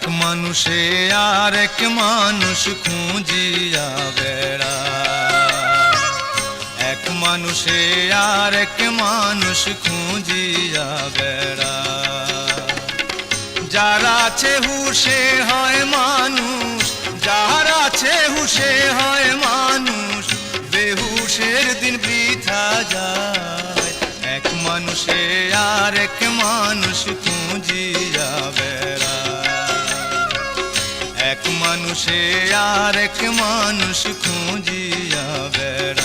এক মানুষে আর এক মানুষ খুঁজিয়া বেড়া। এক মানুষে আর এক মানুষ খুঁজিয়া বেড়া। যারা আছে হুশে হয় মানুষ, যারা আছে হুশে হয় মানুষ মানুষে আর এক মানুষ খুঁজিয়া বেড়া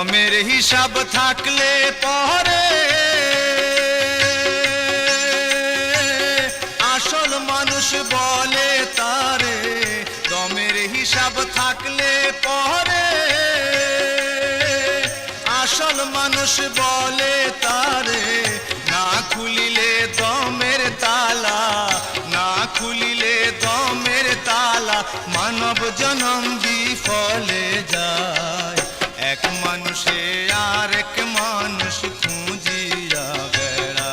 দমের হিসাব থাকলে পরে আসল মানুষ বলে তারে। দমের হিসাব থাকলে পরে আসল মানুষ বলে তারে। না খুলিলে দমের তালা, না খুলিলে দমের তালা, মানব জনম বিফলে যায়। এক মানুষে আর এক মানুষ খুঁজিয়া বেড়া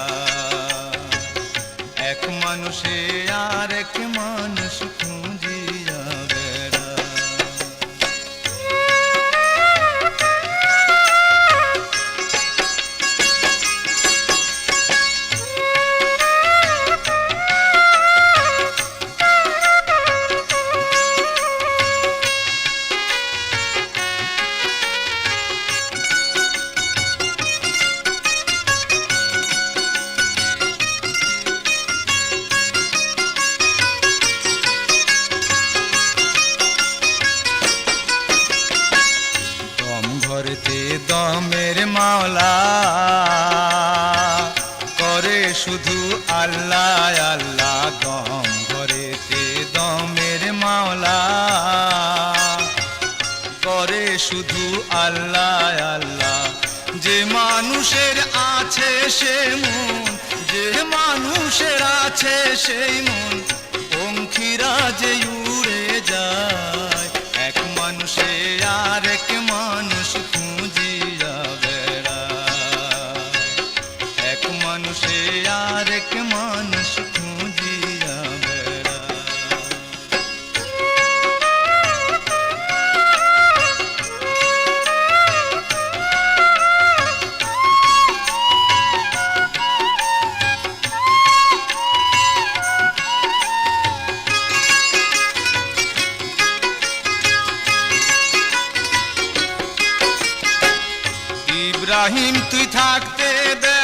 এক মানুষে আর এক মানুষ খুঁজিয়া মাওলা করে শুধু আল্লাহ আল্লাহ দম ঘরেতে দমের মাওলা। করে শুধু আল্লাহ আল্লাহ, যে মানুষের আছে সে মন, যে মানুষের আছে সেই মন পঙ্খিরা যে উড়ে যায়। ইব্রাহিম তুই থাকতে বেলা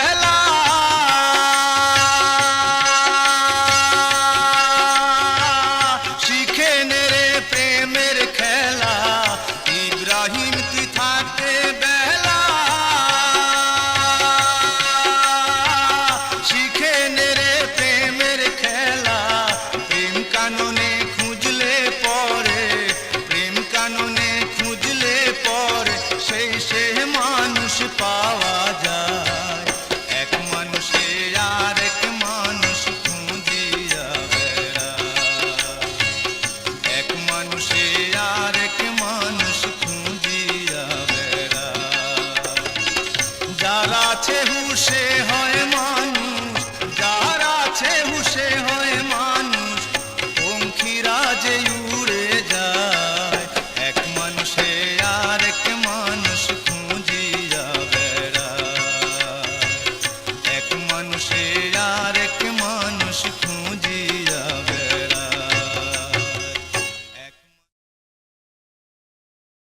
যার আছে হুশে হয় মানুষ, যার আছে হুশে হয় মানুষ, পঙ্খিরা যে উড়ে যায়, এক মানুষে আর এক মানুষ খুঁজিয়া বেড়ায়। এক মানুষে